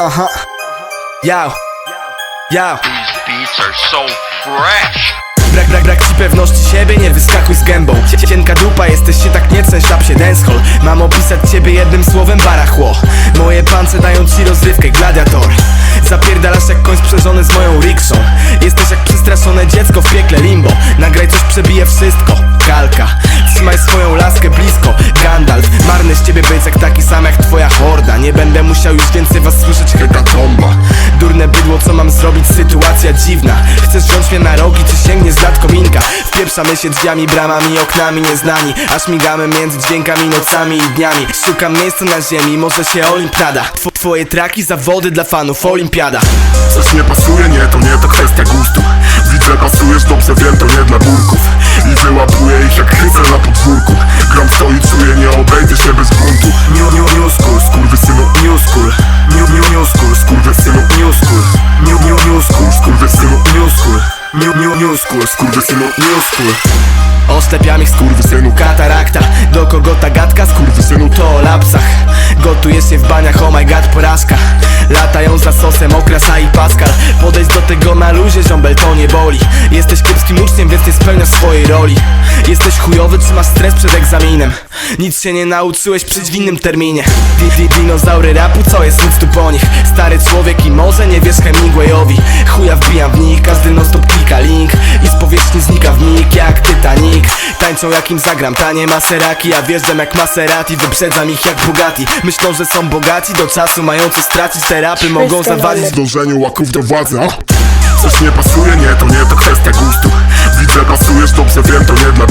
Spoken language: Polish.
Aha. Yo. Yo. These beats are so fresh. Brak, brak, brak ci pewności siebie, nie wyskakuj z gębą. Cie- Cienka dupa, jesteś się tak nie szlap się dancehall. Mam opisać ciebie jednym słowem barachło. Moje pance dają ci rozrywkę, gladiator. Zapierdalasz jak koń sprzężony z moją rikszą Jesteś jak przestraszone dziecko w piekle limbo. Nagraj coś przebije wszystko, kalka. Trzymaj swoją laskę blisko, Marny z ciebie jak taki sam jak twoja horda. Nie będę musiał już więcej was słyszeć, hekatomba Durne bydło, co mam zrobić, sytuacja dziwna. Chcesz wziąć mnie na rogi, czy sięgniesz z lat kominka? Wpieprzamy się drzwiami, bramami, oknami nieznani. Aż migamy między dźwiękami, nocami i dniami. Szukam miejsca na ziemi, może się olimpiada. Tw Twoje traki, zawody dla fanów, olimpiada. Coś nie pasuje, nie, to nie to kwestia gustu. Widzę, pasujesz, dobrze wiem, to nie dla burków school. New, new, new school, skurwysynu, new school. New, new, new school, skurwysynu, new school. New, new, new school, new school. Ich skurwysynu, katarakta. Do kogo ta gadka, skurwysynu, to o lapsach Gotuje się w baniach, oh my god, porażka. Latają za sosem, okrasa i Pascal Podejdź do tego na luzie, ziombel, to nie boli. Jesteś kiepskim uczniem, więc nie spełniasz swojej roli. Jesteś chujowy, czy masz stres przed egzaminem. Nic się nie nauczyłeś, przyjdź w terminie. Di, di, Dinozaury rapu, co jest nic tu po nich? Stary człowiek i może nie wiesz Hemingwayowi. Chuja wbijam w nich, każdy non stop tańczą jak im zagram. Tanie maseraki, ja wjeżdżam jak maserati Wyprzedzam ich jak Bugatti. Myślą, że są bogaci, do czasu mają co stracić. Te rapy mogą zawadzić w dążeniu łaków do władzy Coś nie pasuje, nie, to nie to kwestia gustu. Widzę, pasujesz, dobrze wiem, to nie dla